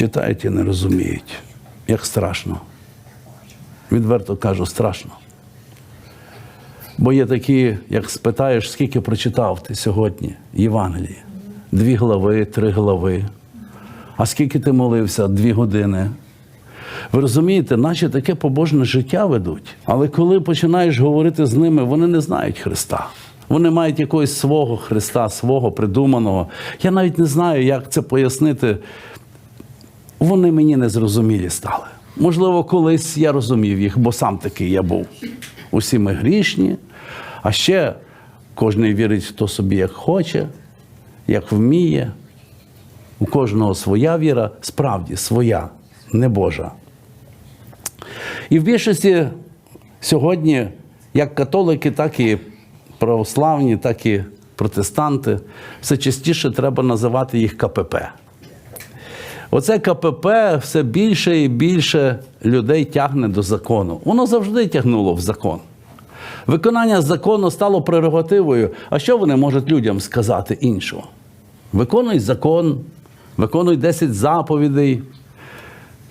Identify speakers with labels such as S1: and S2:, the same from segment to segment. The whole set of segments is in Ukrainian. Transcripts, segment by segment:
S1: читають і не розуміють, як страшно. Відверто кажу, страшно. Бо є такі, як спитаєш, скільки прочитав ти сьогодні Євангелії? Дві глави, три глави. А скільки ти молився? Дві години. Ви розумієте, наче таке побожне життя ведуть. Але коли починаєш говорити з ними, вони не знають Христа. Вони мають якогось свого Христа, свого придуманого. Я навіть не знаю, як це пояснити. Вони мені не зрозумілі стали. Можливо, колись я розумів їх, бо сам такий я був. Усі ми грішні, а ще кожен вірить, хто собі як хоче, як вміє. У кожного своя віра, справді своя, не Божа. І в більшості сьогодні, як католики, так і православні, так і протестанти, все частіше треба називати їх КПП. Оце КПП все більше і більше людей тягне до закону. Воно завжди тягнуло в закон. Виконання закону стало прерогативою. А що вони можуть людям сказати іншого? Виконуй закон, виконуй 10 заповідей,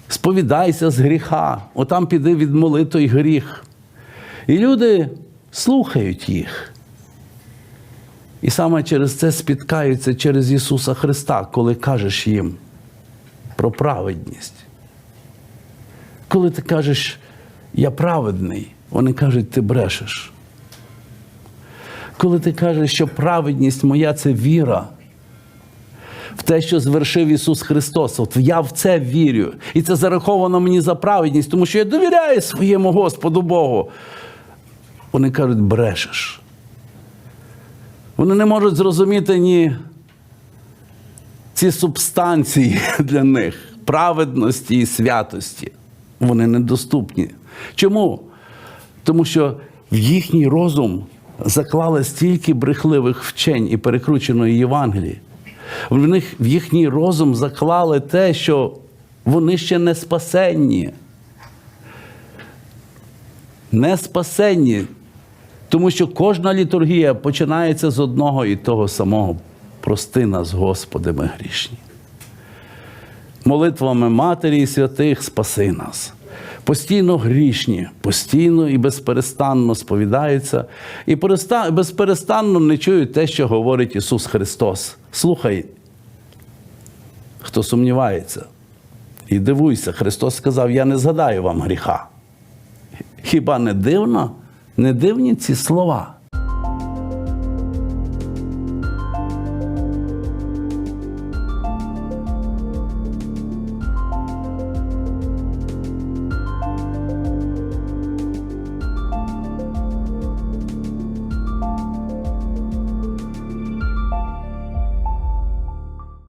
S1: сповідайся з гріха, отам піди відмоли той гріх. І люди слухають їх. І саме через це спіткаються через Ісуса Христа, коли кажеш їм про праведність. Коли ти кажеш, я праведний, вони кажуть, ти брешеш. Коли ти кажеш, що праведність моя це віра в те, що звершив Ісус Христос, от я в це вірю. І це зараховано мені за праведність, тому що я довіряю своєму Господу Богу. Вони кажуть, брешеш. Вони не можуть зрозуміти ні ці субстанції для них праведності і святості. Вони недоступні. Чому? Тому що в їхній розум заклали стільки брехливих вчень і перекрученої Євангелії. В них в їхній розум заклали те, що вони ще не спасенні. Не спасенні. Тому що кожна літургія починається з одного і того самого. Прости нас, Господи, ми грішні. Молитвами Матері і святих спаси нас. Постійно грішні, постійно і безперестанно сповідаються, і безперестанно не чують те, що говорить Ісус Христос. Слухай, хто сумнівається, і дивуйся, Христос сказав: Я не згадаю вам гріха. Хіба не дивно? Не дивні ці слова?